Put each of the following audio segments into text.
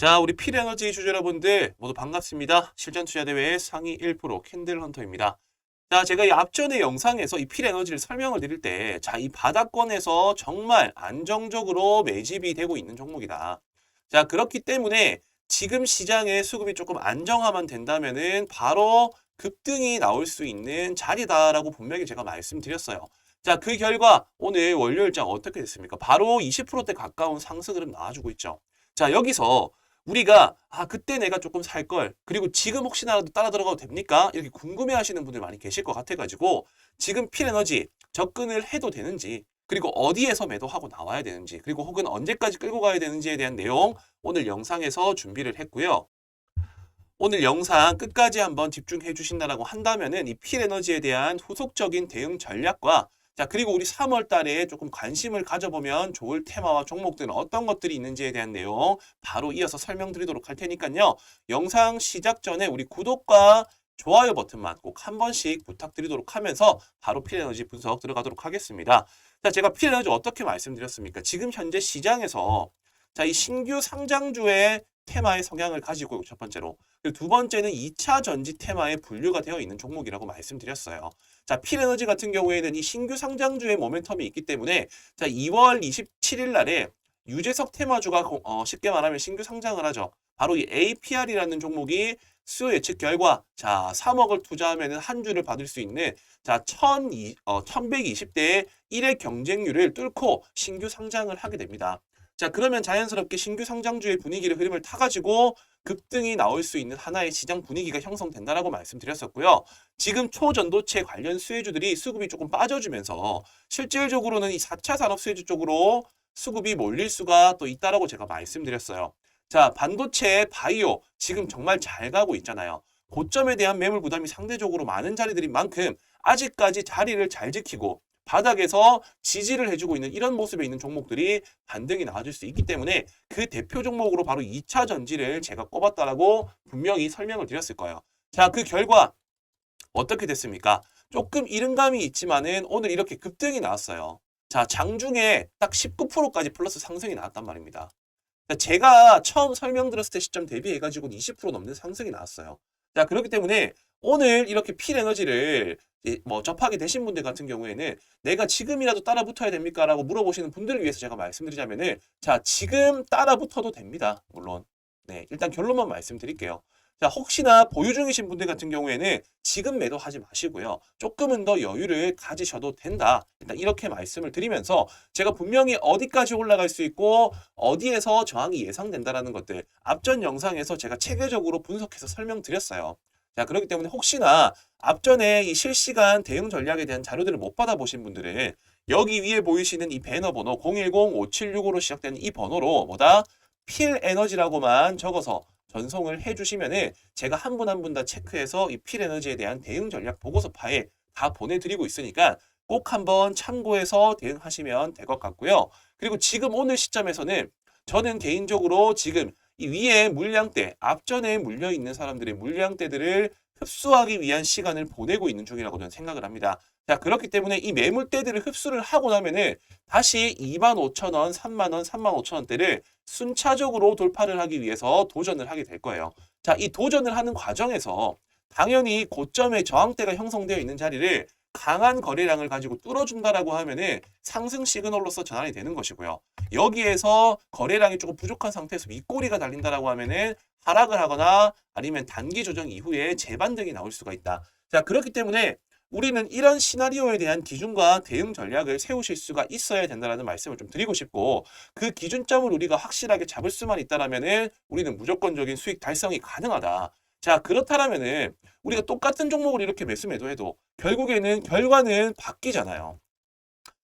자, 우리 필에너지 유저 여러분들 모두 반갑습니다. 실전 투자 대회 상위 1% 캔들 헌터입니다. 자, 제가 이 앞전의 영상에서 이 필에너지를 설명을 드릴 때, 자, 이 바닥권에서 정말 안정적으로 매집이 되고 있는 종목이다. 자, 그렇기 때문에 지금 시장의 수급이 조금 안정화만 된다면은 바로 급등이 나올 수 있는 자리다라고 분명히 제가 말씀드렸어요. 자, 그 결과 오늘 월요일장 어떻게 됐습니까? 바로 20%대 가까운 상승 흐름 나와주고 있죠. 자, 여기서 우리가 아 그때 내가 조금 살 걸 그리고 지금 혹시나라도 따라 들어가도 됩니까? 이렇게 궁금해 하시는 분들 많이 계실 것 같아 가지고 지금 필에너지 접근을 해도 되는지 그리고 어디에서 매도하고 나와야 되는지 그리고 혹은 언제까지 끌고 가야 되는지에 대한 내용 오늘 영상에서 준비를 했고요. 오늘 영상 끝까지 한번 집중해 주신다라고 한다면은 이 필에너지에 대한 후속적인 대응 전략과 자, 그리고 우리 3월 달에 조금 관심을 가져보면 좋을 테마와 종목들은 어떤 것들이 있는지에 대한 내용 바로 이어서 설명드리도록 할 테니까요. 영상 시작 전에 우리 구독과 좋아요 버튼만 꼭 한 번씩 부탁드리도록 하면서 바로 필에너지 분석 들어가도록 하겠습니다. 자, 제가 필에너지 어떻게 말씀드렸습니까? 지금 현재 시장에서 자, 이 신규 상장주의 테마의 성향을 가지고 첫 번째로 그리고 두 번째는 2차 전지 테마에 분류가 되어 있는 종목이라고 말씀드렸어요. 자, 필에너지 같은 경우에는 이 신규 상장주의 모멘텀이 있기 때문에 자, 2월 27일 날에 유재석 테마주가 고- 어, 쉽게 말하면 신규 상장을 하죠. 바로 이 APR이라는 종목이 수요 예측 결과 자, 3억을 투자하면 한 주를 받을 수 있는 자, 1000, 어, 1120대의 1의 경쟁률을 뚫고 신규 상장을 하게 됩니다. 자, 그러면 자연스럽게 신규 상장주의 분위기를 흐름을 타가지고 급등이 나올 수 있는 하나의 시장 분위기가 형성된다라고 말씀드렸었고요. 지금 초전도체 관련 수혜주들이 수급이 조금 빠져주면서 실질적으로는 이 4차 산업 수혜주 쪽으로 수급이 몰릴 수가 또 있다라고 제가 말씀드렸어요. 자, 반도체, 바이오 지금 정말 잘 가고 있잖아요. 고점에 대한 매물 부담이 상대적으로 많은 자리들인 만큼 아직까지 자리를 잘 지키고 바닥에서 지지를 해주고 있는 이런 모습에 있는 종목들이 반등이 나와줄 수 있기 때문에 그 대표 종목으로 바로 2차 전지를 제가 꼽았다라고 분명히 설명을 드렸을 거예요. 자, 그 결과 어떻게 됐습니까? 조금 이른감이 있지만은 오늘 이렇게 급등이 나왔어요. 자, 장중에 딱 19%까지 플러스 상승이 나왔단 말입니다. 제가 처음 설명드렸을 때 시점 대비해가지고 20% 넘는 상승이 나왔어요. 자, 그렇기 때문에 오늘 이렇게 필 에너지를 뭐 접하게 되신 분들 같은 경우에는 내가 지금이라도 따라 붙어야 됩니까? 라고 물어보시는 분들을 위해서 제가 말씀드리자면은 자, 지금 따라 붙어도 됩니다. 물론. 네, 일단 결론만 말씀드릴게요. 자, 혹시나 보유 중이신 분들 같은 경우에는 지금 매도하지 마시고요. 조금은 더 여유를 가지셔도 된다. 일단 이렇게 말씀을 드리면서 제가 분명히 어디까지 올라갈 수 있고 어디에서 저항이 예상된다라는 것들 앞전 영상에서 제가 체계적으로 분석해서 설명드렸어요. 자, 그렇기 때문에 혹시나 앞전에 이 실시간 대응 전략에 대한 자료들을 못 받아보신 분들은 여기 위에 보이시는 이 배너 번호 010-5765로 시작되는 이 번호로 뭐다? 필 에너지라고만 적어서 전송을 해주시면은 제가 한 분 한 분 다 체크해서 이 필 에너지에 대한 대응 전략 보고서 파일 다 보내드리고 있으니까 꼭 한번 참고해서 대응하시면 될 것 같고요. 그리고 지금 오늘 시점에서는 저는 개인적으로 지금 이 위에 물량대, 앞전에 물려 있는 사람들의 물량대들을 흡수하기 위한 시간을 보내고 있는 중이라고 저는 생각을 합니다. 자, 그렇기 때문에 이 매물대들을 흡수를 하고 나면은 다시 25,000원, 3만 원, 35,000원대를 순차적으로 돌파를 하기 위해서 도전을 하게 될 거예요. 자, 이 도전을 하는 과정에서 당연히 고점의 저항대가 형성되어 있는 자리를 강한 거래량을 가지고 뚫어준다라고 하면은 상승 시그널로서 전환이 되는 것이고요. 여기에서 거래량이 조금 부족한 상태에서 윗꼬리가 달린다라고 하면은 하락을 하거나 아니면 단기 조정 이후에 재반등이 나올 수가 있다. 자, 그렇기 때문에 우리는 이런 시나리오에 대한 기준과 대응 전략을 세우실 수가 있어야 된다는 말씀을 좀 드리고 싶고 그 기준점을 우리가 확실하게 잡을 수만 있다라면은 우리는 무조건적인 수익 달성이 가능하다. 자, 그렇다라면은 우리가 똑같은 종목을 이렇게 매수 매도 해도 결국에는 결과는 바뀌잖아요.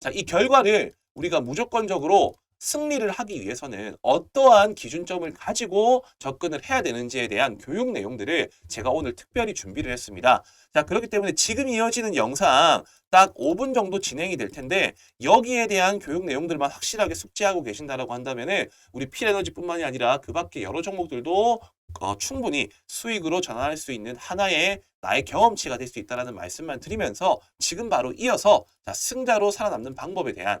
자, 이 결과를 우리가 무조건적으로 승리를 하기 위해서는 어떠한 기준점을 가지고 접근을 해야 되는지에 대한 교육 내용들을 제가 오늘 특별히 준비를 했습니다. 자, 그렇기 때문에 지금 이어지는 영상 딱 5분 정도 진행이 될 텐데 여기에 대한 교육 내용들만 확실하게 숙지하고 계신다라고 한다면은 우리 필에너지뿐만이 아니라 그 밖에 여러 종목들도 어, 충분히 수익으로 전환할 수 있는 하나의 나의 경험치가 될 수 있다라는 말씀만 드리면서 지금 바로 이어서 자, 승자로 살아남는 방법에 대한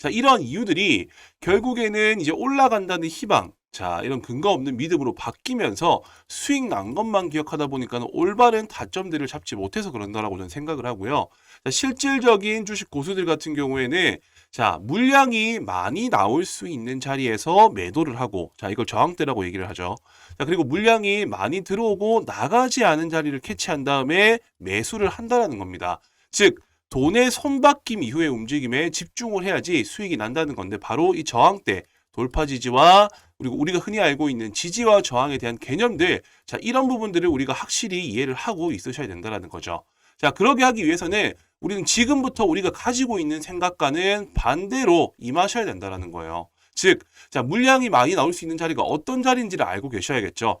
자, 이런 이유들이 결국에는 이제 올라간다는 희망, 자, 이런 근거 없는 믿음으로 바뀌면서 수익 난 것만 기억하다 보니까 올바른 타점들을 잡지 못해서 그런다라고 저는 생각을 하고요. 자, 실질적인 주식 고수들 같은 경우에는 자, 물량이 많이 나올 수 있는 자리에서 매도를 하고, 자, 이걸 저항대라고 얘기를 하죠. 자, 그리고 물량이 많이 들어오고 나가지 않은 자리를 캐치한 다음에 매수를 한다라는 겁니다. 즉, 돈의 손바뀜 이후의 움직임에 집중을 해야지 수익이 난다는 건데, 바로 이 저항대, 돌파 지지와 그리고 우리가 흔히 알고 있는 지지와 저항에 대한 개념들, 자, 이런 부분들을 우리가 확실히 이해를 하고 있으셔야 된다는 거죠. 자, 그러게 하기 위해서는 우리는 지금부터 우리가 가지고 있는 생각과는 반대로 임하셔야 된다는 거예요. 즉, 자, 물량이 많이 나올 수 있는 자리가 어떤 자리인지를 알고 계셔야겠죠.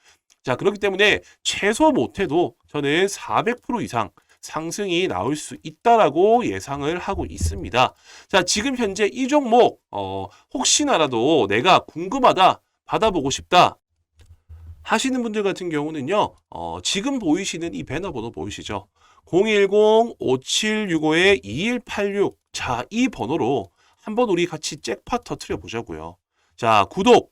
자, 그렇기 때문에 최소 못해도 저는 400% 이상 상승이 나올 수 있다라고 예상을 하고 있습니다. 자, 지금 현재 이 종목, 어, 혹시나라도 내가 궁금하다, 받아보고 싶다, 하시는 분들 같은 경우는요, 어, 지금 보이시는 이 배너 번호 보이시죠? 010-5765-2186. 자, 이 번호로 한번 우리 같이 잭팟 터트려 보자고요. 자, 구독,